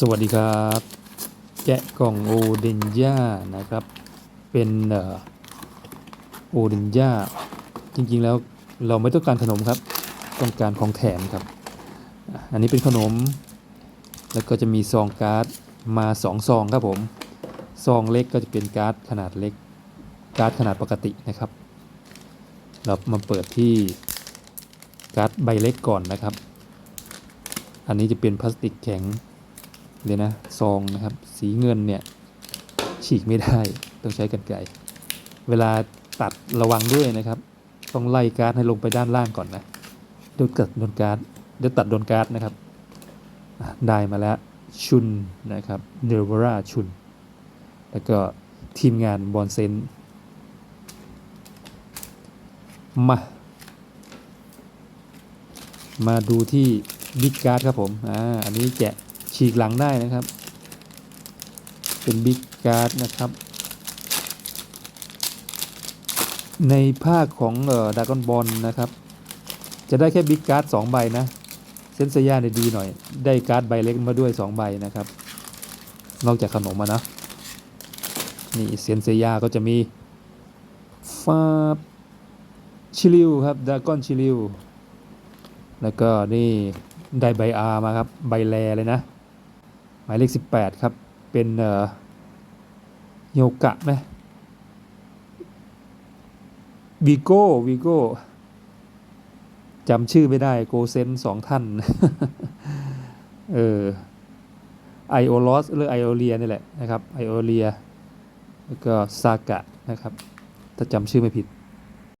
สวัสดีครับแกะกล่องโอเดนย่านะครับ เป็นเอ่อโอเดนย่าจริง ๆ แล้วเราไม่ต้องการขนมครับ ต้องการของแถมครับ อันนี้เป็นขนม แล้วก็จะมีซองการ์ดมาสองซองครับผมซองเล็กก็จะเป็นการ์ดขนาดเล็ก การ์ดขนาดปกตินะครับ เรามาเปิดที่การ์ดใบเล็กก่อนนะครับ อันนี้จะเป็นพลาสติกแข็ง เลยนะซองนะครับ สีเงินเนี่ยฉีกไม่ได้ต้องใช้กันไกเวลาตัดระวังด้วยนะครับ ต้องไล่การ์ดให้ลงไปด้านล่างก่อนนะเดี๋ยวตัดโดนการ์ดเดี๋ยวตัดโดนการ์ดนะครับได้มาแล้วชุนนะครับเนเวราชุน แล้วก็ทีมงานบอลเซนมา มาดูที่บิ๊กการ์ดครับผม อ่า อันนี้แกะ ฉีกหลังได้นะครับ เป็นบิ๊กการ์ดนะครับ ในภาคของเอ่อดากอนบอลนะครับ จะได้แค่บิ๊กการ์ดสองใบนะเซนเซียเนี่ยดีหน่อย ได้การ์ดใบเล็กมาด้วยสองใบนะครับ นอกจากขนมมานะ นี่เซนเซียก็จะมีฟาบชิลิวครับดากอนชิลิว แล้วก็นี่ได้ใบอามาครับ ใบแลเลยนะ หมายเลข 18 ครับ เป็นโยกะไหมวีโก้วีโก้จำชื่อไม่ได้โกเซนสองท่าน เออไอโอลอสหรือไอโอเลียนี่แหละนะครับไอโอเลียแล้วก็ซากะนะครับ ถ้าจำชื่อไม่ผิด